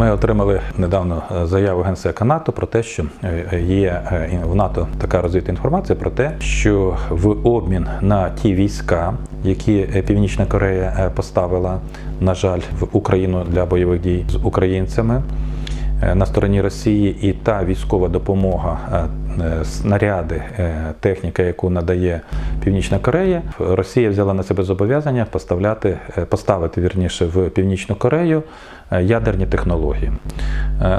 Ми отримали недавно е, заяву генсека НАТО про те, що е, є е, в НАТО така розвита інформація про те, що в обмін на ті війська, які Північна Корея поставила, на жаль, в Україну для бойових дій з українцями. Е, На стороні Росії і та військова допомога, е, е, снаряди, техніка, яку надає Північна Корея, Росія взяла на себе зобов'язання поставляти, поставити вірніше в Північну Корею ядерні технології.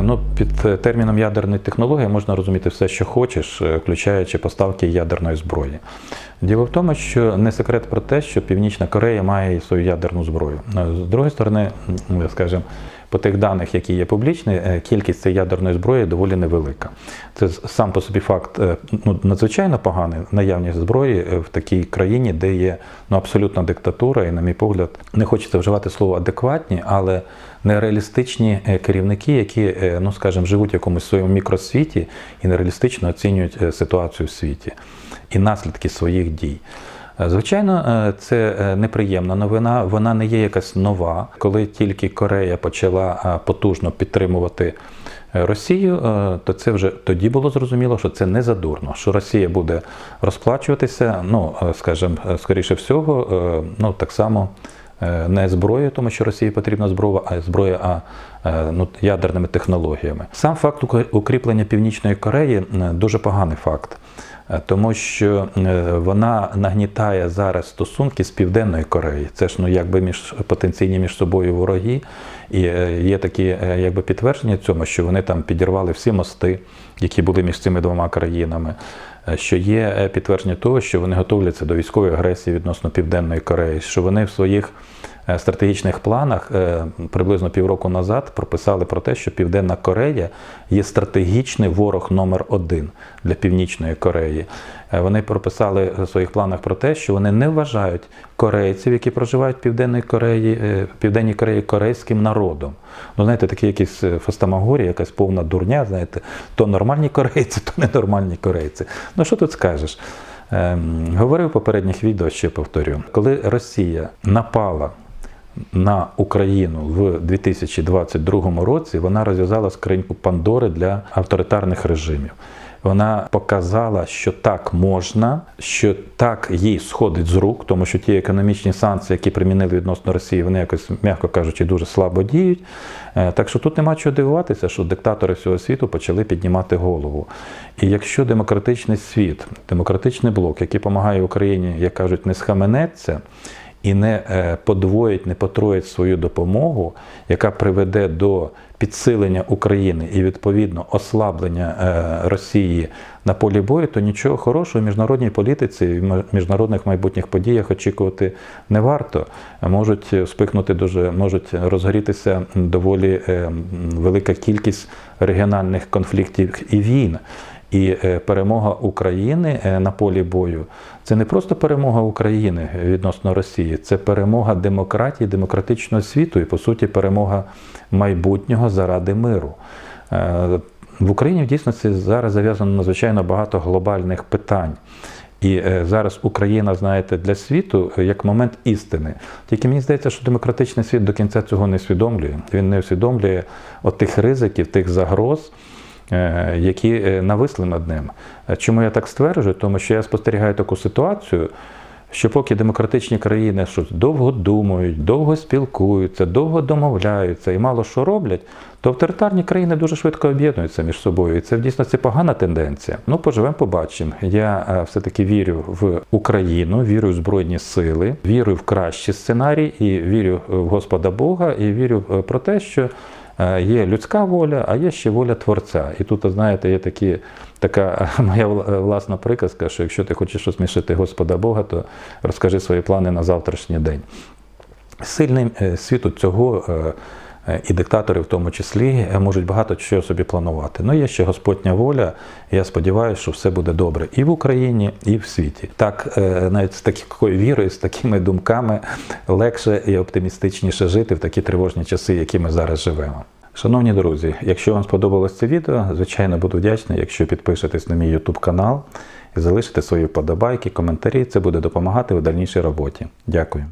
Ну, під терміном ядерні технології можна розуміти все, що хочеш, включаючи поставки ядерної зброї. Діло в тому, що не секрет про те, що Північна Корея має свою ядерну зброю. З другої сторони, скажімо, по тих даних, які є публічні, е, кількість цієї ядерної зброї доволі невелика. Це сам по собі факт е, ну, надзвичайно поганий наявність зброї е, в такій країні, де є ну, абсолютна диктатура, і, на мій погляд, не хочеться вживати слово адекватні, але нереалістичні керівники, які, ну скажімо, живуть в якомусь своєму мікросвіті і нереалістично оцінюють ситуацію в світі і наслідки своїх дій. Е, Звичайно, е, це е, неприємна новина. Вона не є якась нова. Коли тільки Корея почала потужно підтримувати Росію, то це вже тоді було зрозуміло, що це не задурно, що Росія буде розплачуватися. Ну, скажімо, скоріше всього, ну так само. Не зброєю, тому що Росії потрібна зброя, а зброя, а ну, ядерними технологіями. Сам факт ук- укріплення Північної Кореї дуже поганий факт. Е, Тому що е, вона нагнітає зараз стосунки з Південною Кореєю. Це ж ну якби між потенційні між собою вороги, і е, є такі якби підтвердження цьому, що вони там підірвали всі мости, які були між цими двома країнами. Що є підтвердження того, що вони готовляться до військової агресії відносно Південної Кореї, що вони в своїх стратегічних планах е, приблизно півроку назад прописали про те, що Південна Корея є стратегічний ворог номер один для Північної Кореї. Е, Вони прописали в своїх планах про те, що вони не вважають корейців, які проживають в Південній Кореї, е, в Південній Кореї корейським народом. Ну, знаєте, такі якісь е, фастамагорія, якась повна дурня, знаєте, то нормальні корейці, то ненормальні корейці. Ну що тут скажеш? Ем, говорив попередніх відео, ще повторю, коли Росія напала на Україну в 2022 році, вона розв'язала скриньку Пандори для авторитарних режимів. Вона показала, що так можна, що так їй сходить з рук, тому що ті економічні санкції, які примінили відносно Росії, вони якось, м'яко кажучи, дуже слабо діють. Е, Так що тут нема чого дивуватися, що диктатори всього світу почали піднімати голову. І якщо демократичний світ, демократичний блок, який допомагає Україні, як кажуть, не схаменеться, і не е, подвоїть, не потроїть свою допомогу, яка приведе до підсилення України і відповідно ослаблення е, Росії на полі бою, то нічого хорошого в міжнародній політиці і міжнародних майбутніх подіях очікувати не варто. Можуть вспихнути дуже, можуть розгорітися доволі е, велика кількість регіональних конфліктів і війн. І е, перемога України е, на полі бою це не просто перемога України відносно Росії, це перемога демократії, демократичного світу і, по суті, перемога майбутнього заради миру. Е, В Україні в дійсності зараз зав'язано надзвичайно багато глобальних питань. І зараз Україна, знаєте, для світу як момент істини. Тільки мені здається, що демократичний світ до кінця цього не усвідомлює. Він не усвідомлює от тих ризиків, тих загроз, які е, нависли над ним. Е, Чому я так стверджую? Тому що я спостерігаю таку ситуацію, що поки демократичні країни щось довго думають, довго спілкуються, довго домовляються і мало що роблять, то авторитарні країни дуже швидко об'єднуються між собою. І це в дійсності погана тенденція. Ну, поживемо, побачимо. Я е, все-таки вірю в Україну, вірю в Збройні сили, вірю в кращі сценарії і вірю в Господа Бога, і вірю е, про те, що. Е, Є людська воля, а є ще воля творця. І тут, знаєте, є такі, така моя власна приказка, що якщо ти хочеш усмішити Господа Бога, то розкажи свої плани на завтрашній день. Сильний е, світу цього е, і диктатори в тому числі е, можуть багато чого собі планувати. Ну, є ще Господня воля, я сподіваюся, що все буде добре і в Україні, і в світі. Так, е, навіть з такою вірою, з такими думками легше і оптимістичніше жити в такі тривожні часи, які ми зараз живемо. Шановні друзі, якщо вам сподобалось це відео, звичайно буду вдячний, якщо підпишетесь на мій YouTube канал і залишите свої вподобайки, коментарі. Це буде допомагати в дальнішій роботі. Дякую.